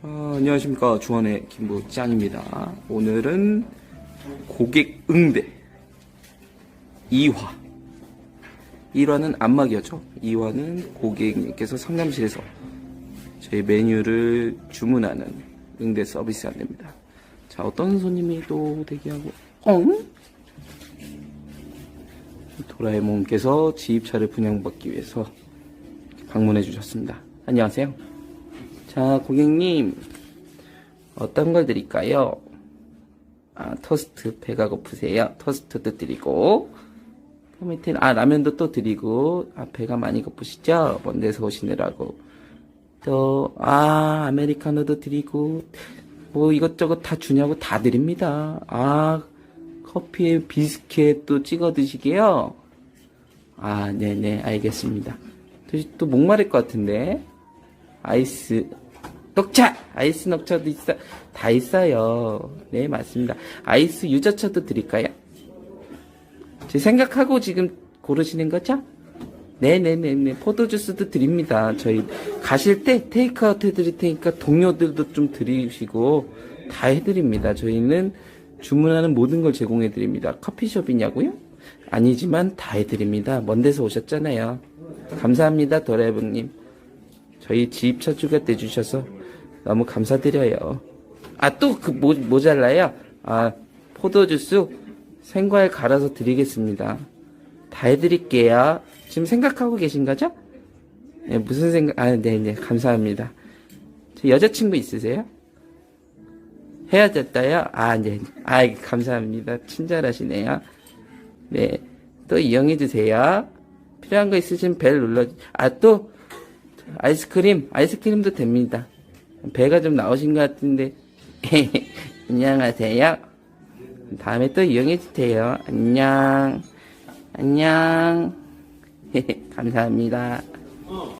아, 안녕하십니까 중원의 김부짱입니다. 오늘은 고객 응대 2화 1화는 안마기였죠. 2화는 고객님께서 상담실에서 저희 메뉴를 주문하는 응대 서비스 안됩니다. 자 어떤 손님이 또 대기하고 엉? 도라에몽께서 지입차를 분양받기 위해서 방문해 주셨습니다. 안녕하세요. 자, 고객님, 어떤 걸 드릴까요? 아, 토스트, 배가 고프세요? 토스트도 드리고, 그 밑에, 아, 라면도 또 드리고, 아, 배가 많이 고프시죠? 먼 데서 오시느라고. 또, 아, 아메리카노도 드리고, 뭐 이것저것 다 주냐고 다 드립니다. 아, 커피에 비스켓도 찍어 드시게요? 아, 네네, 알겠습니다. 또, 또 목마를 것 같은데. 아이스 녹차 아이스 녹차도 있어 다 있어요 네 맞습니다 아이스 유자차도 드릴까요 제 생각하고 지금 고르시는 거죠 네네네네. 포도주스도 드립니다. 저희 가실 때 테이크아웃 해드릴 테니까 동료들도 좀 드리시고 다 해드립니다. 저희는 주문하는 모든 걸 제공해 드립니다. 커피숍이냐고요? 아니지만 다 해드립니다. 먼 데서 오셨잖아요. 감사합니다 도라에버님. 저희 지입 차주가 돼주셔서 너무 감사드려요. 아, 또 그 모자라요? 아, 포도주스 생과일 갈아서 드리겠습니다. 다 해드릴게요. 지금 생각하고 계신 거죠? 네, 무슨 생각, 아, 네네, 감사합니다. 저 여자친구 있으세요? 헤어졌다요? 아, 네. 아, 감사합니다. 친절하시네요. 네. 또 이용해주세요. 필요한 거 있으시면 벨 눌러, 아, 또, 아이스크림, 아이스크림도 됩니다. 배가 좀 나오신 것 같은데. 안녕하세요. 다음에 또 이용해 주세요. 안녕. 안녕. 감사합니다.